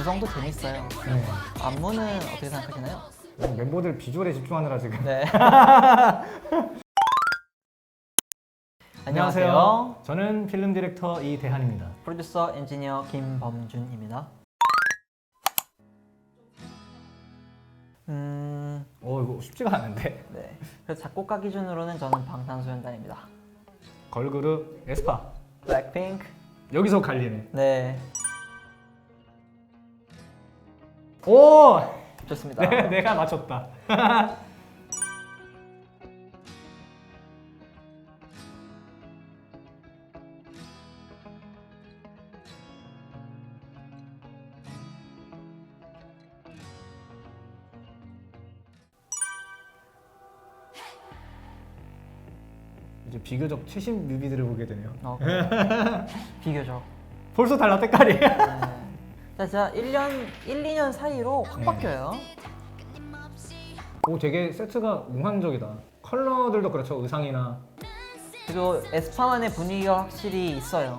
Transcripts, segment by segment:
구성도 재밌어요. 네. 안무는 어떻게 생각하시나요? 멤버들 비주얼에 집중하느라 지금. 네. 저는 필름 디렉터 이대한입니다. 프로듀서 엔지니어 김범준입니다. 음, 어 이거 쉽지가 않은데. 네. 그래서 작곡가 기준으로는 저는 방탄소년단입니다. 걸그룹 에스파. 블랙핑크. 여기서 갈리네. 네, 오! 좋습니다. 네, 내가 맞췄다. 이제 비교적 최신 뮤비들을 보게 되네요. 어, 그래요. 비교적. 벌써 달라 때깔이. 네. 자, 진짜 1년, 1, 2년 사이로 확 네. 바뀌어요. 오, 되게 세트가 몽환적이다. 컬러들도 그렇죠. 의상이나 그리고 에스파만의 분위기가 확실히 있어요.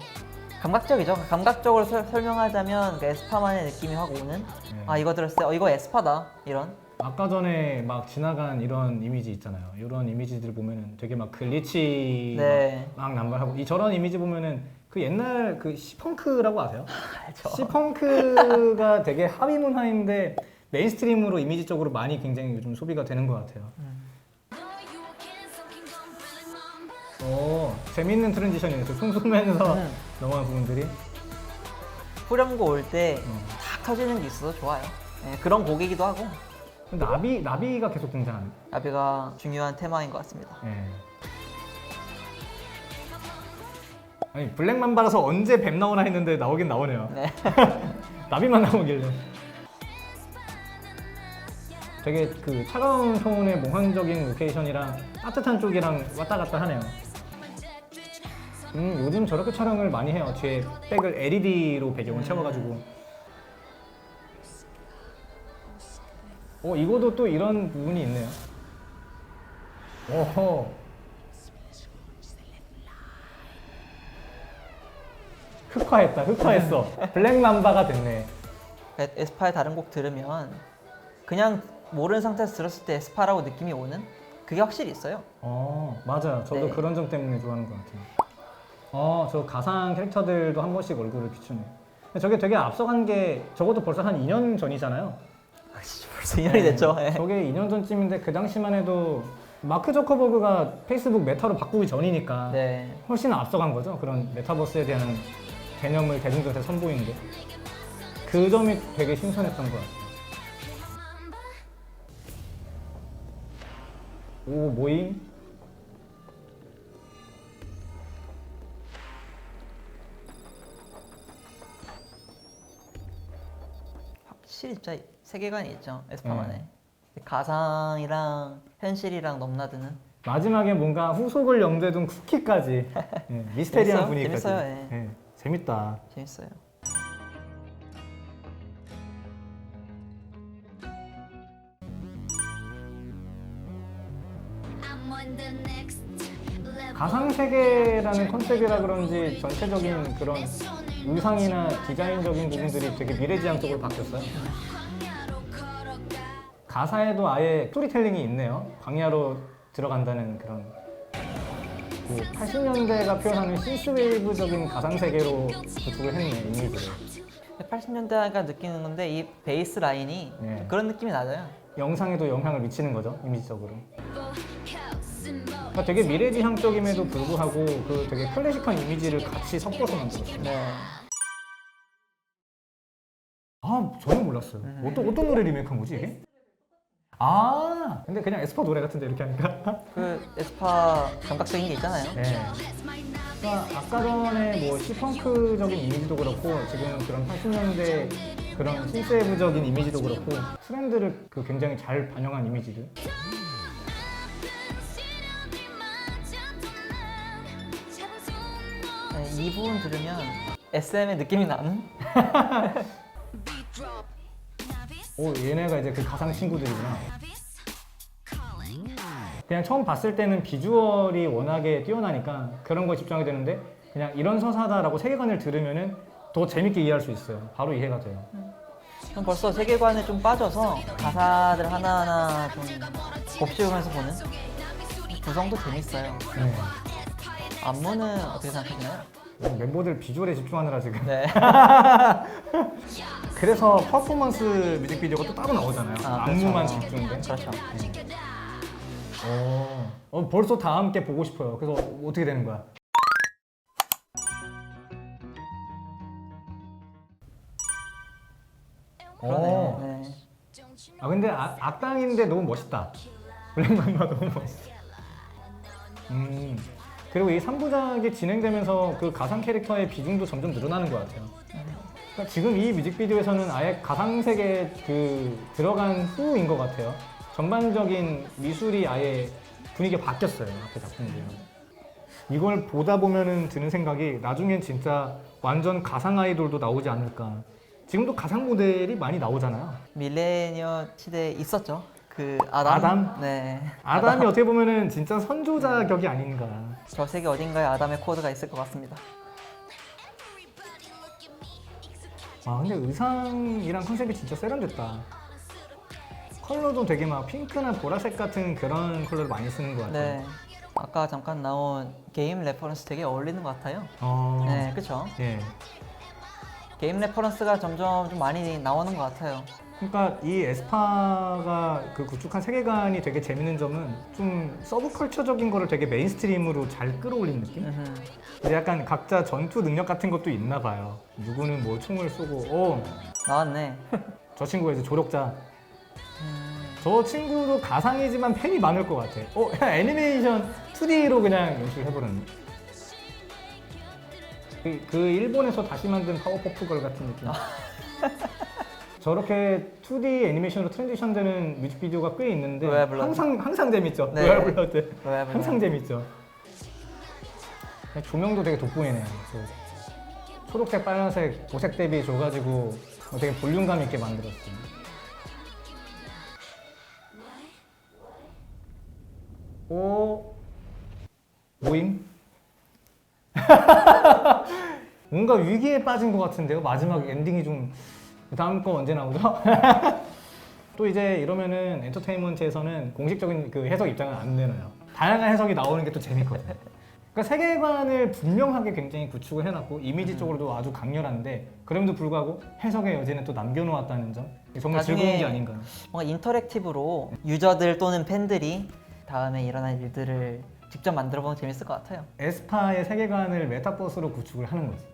감각적이죠. 감각적으로 설- 설명하자면 그 에스파만의 느낌이 확 오는. 네. 아 이거 들었을 때 어, 이거 에스파다 이런. 아까 전에 막 지나간 이런 이미지 있잖아요. 이런 이미지들 보면은 되게 막 글리치 네. 막, 막 남발하고 이 저런 이미지 보면은 그 옛날 그 시펑크라고 아세요? 알죠. 시펑크가 되게 하위 문화인데 메인스트림으로 이미지 쪽으로 많이 굉장히 요즘 소비가 되는 것 같아요. 오 재밌는 트랜지션이네요. 저 춤추면서 음. 넘어간 부분들이. 후렴구 올 때 탁 음. 터지는 게 있어서 좋아요. 네, 그런 곡이기도 하고 나비 나비가 계속 등장하는. 나비가 중요한 테마인 것 같습니다. 예. 아니 블랙맘바라서 언제 뱀 나오나 했는데 나오긴 나오네요. 네. 나비만 나오길래. 되게 그 차가운 톤의 몽환적인 로케이션이랑 따뜻한 쪽이랑 왔다 갔다 하네요. 음, 요즘 저렇게 촬영을 많이 해요. 뒤에 백을 LED로 배경을 채워가지고. 어, 이거도 또 이런 부분이 있네요. 오호. 흑화했다, 흑화했어. 블랙맘바가 됐네. 에- 에스파의 다른 곡 들으면 그냥 모르는 상태에서 들었을 때 에스파라고 느낌이 오는 그게 확실히 있어요. 어 맞아요 저도 네. 그런 점 때문에 좋아하는 것 같아요 어저 가상 캐릭터들도 한 번씩 얼굴을 비추네 근데 저게 되게 앞서간 게 적어도 벌써 한 2년 전이잖아요 벌써 2년이 됐죠. 예. 저게 2년 전쯤인데 그 당시만 해도 마크 저커버그가 페이스북 메타로 바꾸기 전이니까 네. 훨씬 앞서간 거죠 그런 메타버스에 대한 개념을 대중들한테 선보이는 게그 점이 되게 신선했던 것 같아요 오 모임 확실히 진짜 세계관이 있죠. 에스파만의. 네. 가상이랑 현실이랑 넘나드는 마지막에 뭔가 후속을 염두에 둔 쿠키까지 예, 미스테리한 재밌어요? 분위기까지 재밌어요, 예. 예, 재밌다. 재밌어요. 가상 세계라는 컨셉이라 그런지 전체적인 그런 의상이나 디자인적인 부분들이 되게 미래지향적으로 바뀌었어요. 가사에도 아예 스토리텔링이 있네요. 광야로 들어간다는 그런 그 80년대가 표현하는 신스웨이브적인 가상세계로 구축을 했네 이미지를 80년대가 느끼는 건데 이 베이스 라인이 네. 그런 느낌이 나요. 영상에도 영향을 미치는 거죠 이미지적으로 그러니까 되게 미래지향적임에도 불구하고 그 되게 클래식한 이미지를 같이 섞어서 만들었어요. 네. 아 전혀 몰랐어요. 어떤 어떤 노래 리메이크한 거지 이게? 아 근데 그냥 에스파 노래 같은데 이렇게 하니까. 그 에스파 감각적인 게 있잖아요. 네. 그러니까 아까 전에 뭐 시펑크적인 이미지도 그렇고 지금 그런 80년대 그런 신세부적인 이미지도 그렇고 트렌드를 그 굉장히 잘 반영한 이미지들. 네, 이 부분 들으면 SM의 느낌이 나는 오 얘네가 이제 그 가상 친구들이구나. 그냥 처음 봤을 때는 비주얼이 워낙에 뛰어나니까 그런 거에 집중하게 되는데 그냥 이런 서사다라고 세계관을 들으면은 더 재밌게 이해할 수 있어요. 바로 이해가 돼요. 전 벌써 세계관에 좀 빠져서 가사들 하나하나 좀 곱씹으면서 보는 구성도 재밌어요. 네. 안무는 어떻게 생각하시나요? 멤버들 비주얼에 집중하느라 지금. 네. 그래서 퍼포먼스 뮤직비디오가 또 따로 나오잖아요. 아, 안무만 그렇죠. 집중된. 그렇죠. 어, 어, 벌써 다 함께 보고 싶어요. 그래서 어떻게 되는 거야? 어. 그러네. 네. 아 근데 아, 악당인데 너무 멋있다. 블랙맘바 너무 멋있어. 음. 그리고 이 3부작이 진행되면서 그 가상 캐릭터의 비중도 점점 늘어나는 것 같아요. 그러니까 지금 이 뮤직비디오에서는 아예 가상 세계에 그 들어간 후인 것 같아요. 전반적인 미술이 아예 분위기가 바뀌었어요. 앞에 작품들이랑. 이걸 보다 보면은 드는 생각이 나중엔 진짜 완전 가상 아이돌도 나오지 않을까. 지금도 가상 모델이 많이 나오잖아요. 밀레니어 시대에 있었죠. 그 아담. 아담? 네. 아담이 어떻게 보면은 진짜 선조자 격이 아닌가. 저 세계 어딘가에 아담의 코드가 있을 것 같습니다. 아 근데 의상이랑 컨셉이 진짜 세련됐다. 컬러도 되게 막 핑크나 보라색 같은 그런 컬러를 많이 쓰는 것 같아요. 네. 아까 잠깐 나온 게임 레퍼런스 되게 어울리는 것 같아요. 어. 네, 그렇죠. 예. 게임 레퍼런스가 점점 좀 많이 나오는 것 같아요. 그러니까 이 에스파가 그 구축한 세계관이 되게 재밌는 점은 좀 서브컬처적인 거를 되게 메인스트림으로 잘 끌어올린 느낌? 근데 약간 각자 전투 능력 같은 것도 있나 봐요. 누구는 뭐 총을 쏘고, 어, 나왔네. 저 친구가 이제 조력자. 음, 저 친구도 가상이지만 팬이 많을 것 같아. 어, 그냥 애니메이션 2D로 그냥 연출을 해버렸네. 그, 그 일본에서 다시 만든 파워퍼프 걸 같은 느낌. 저렇게 2D 애니메이션으로 트랜지션 되는 뮤직비디오가 꽤 있는데 로얄 블러드. 항상 항상 재밌죠. 네. 로얄 블러드. 로얄 블러드. 항상 재밌죠. 조명도 되게 돋보이네요. 그 초록색, 빨간색, 보색 대비 줘가지고 어, 되게 볼륨감 있게 만들었어요. 오 모임? 뭔가 위기에 빠진 것 같은데요. 마지막 엔딩이 좀 다음 거 언제 나오죠? 또 이제 이러면은 엔터테인먼트에서는 공식적인 그 해석 입장을 안 내놔요. 다양한 해석이 나오는 게 또 재밌거든요. 그러니까 세계관을 분명하게 굉장히 구축을 해놨고 이미지 쪽으로도 아주 강렬한데 그럼에도 불구하고 해석의 여지는 또 남겨놓았다는 점 정말 나중에- 즐거운 게 아닌가. 뭔가 인터랙티브로 유저들 또는 팬들이 다음에 일어날 일들을 직접 만들어보면 재밌을 것 같아요. 에스파의 세계관을 메타버스로 구축을 하는 거지.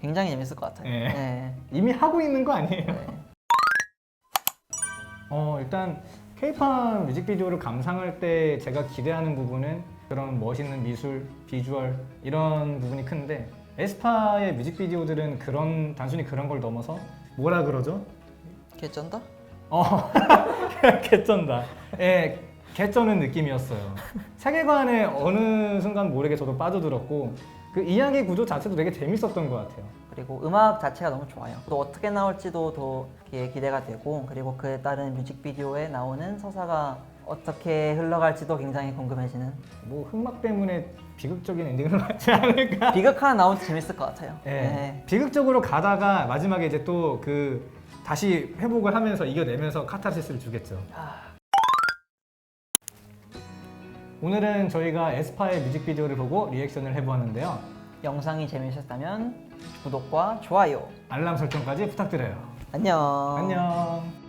굉장히 재밌을 것 같아요. 네. 네. 이미 하고 있는 거 아니에요? 네. 어 일단 K-팝 뮤직비디오를 감상할 때 제가 기대하는 부분은 그런 멋있는 미술, 비주얼 이런 부분이 큰데 에스파의 뮤직비디오들은 그런 단순히 그런 걸 넘어서 뭐라 그러죠? 개쩐다? 어 개쩐다. 예, 개쩌는 느낌이었어요. 세계관에 어느 순간 모르게 저도 빠져들었고 그 이야기 구조 자체도 되게 재밌었던 것 같아요. 그리고 음악 자체가 너무 좋아요. 또 어떻게 나올지도 더 기대가 되고 그리고 그에 따른 뮤직비디오에 나오는 서사가 어떻게 흘러갈지도 굉장히 궁금해지는 뭐 흑막 때문에 비극적인 엔딩을 맞지 않을까? 비극 하나 나오면 재밌을 것 같아요. 예. 네. 비극적으로 가다가 마지막에 이제 또 그 다시 회복을 하면서 이겨내면서 카타르시스를 주겠죠. 아, 오늘은 저희가 에스파의 뮤직비디오를 보고 리액션을 해보았는데요. 영상이 재미있었다면 구독과 좋아요. 알람 설정까지 부탁드려요. 안녕. 안녕.